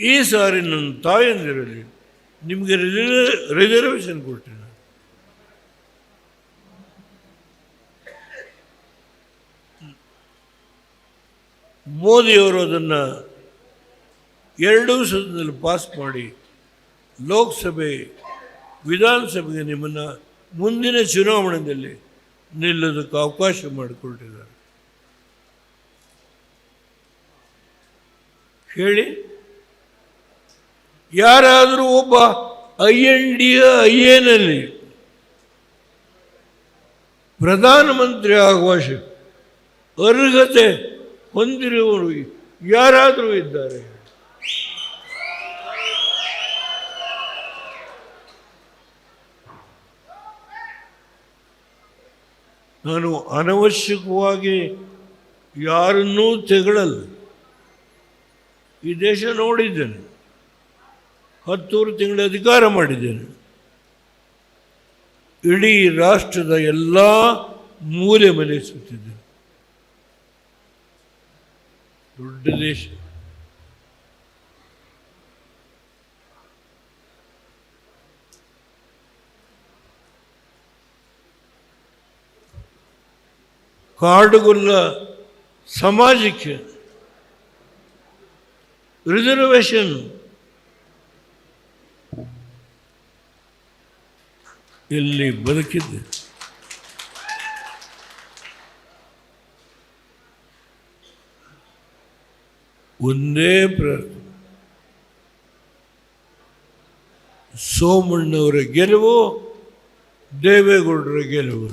ಈ ಸಾರಿ ನನ್ನ ತಾಯಂದಿರಲಿ ನಿಮಗೆ ರಿಸರ್ವೇಷನ್ ಕೊಡ್ತೀನಿ ಮೋದಿಯವರು ಅದನ್ನು ಎರಡೂ ಸದನದಲ್ಲಿ ಪಾಸ್ ಮಾಡಿ ಲೋಕಸಭೆ, ವಿಧಾನಸಭೆಗೆ ನಿಮ್ಮನ್ನು ಮುಂದಿನ ಚುನಾವಣೆಯಲ್ಲಿ ನಿಲ್ಲೋದಕ್ಕೆ ಅವಕಾಶ ಮಾಡಿಕೊಟ್ಟಿದ್ದಾರೆ. ಹೇಳಿ. ಯಾರಾದರೂ ಒಬ್ಬ ಐ ಎನ್ ಡಿ ಐ ಎನಲ್ಲಿ ಪ್ರಧಾನಮಂತ್ರಿ ಆಗುವ ಅರ್ಹತೆ ಹೊಂದಿರುವವರು ಯಾರಾದರೂ ಇದ್ದಾರೆ? ನಾನು ಅನವಶ್ಯಕವಾಗಿ ಯಾರನ್ನೂ ತೆಗಳಲ್ಲ. ಈ ದೇಶ ನೋಡಿದ್ದೇನೆ. ಹತ್ತೂರು ತಿಂಗಳ ಅಧಿಕಾರ ಮಾಡಿದ್ದೇನೆ. ಇಡೀ ರಾಷ್ಟ್ರದ ಎಲ್ಲ ಮೂಲೆ ಮನೆ ಸುತ್ತಿದ್ದೇನೆ. ದೊಡ್ಡ ದೇಶ. ಕಾಡುಗೊಲ್ಲ ಸಮಾಜಕ್ಕೆ ರಿಸರ್ವೇಷನ್ ಇಲ್ಲಿ ಬದುಕಿದ್ದೆ ಒಂದೇ ಪ್ರಾರ್ಥನೆ ಸೋಮಣ್ಣವರ ಗೆಲುವು ದೇವೇಗೌಡರ ಗೆಲುವು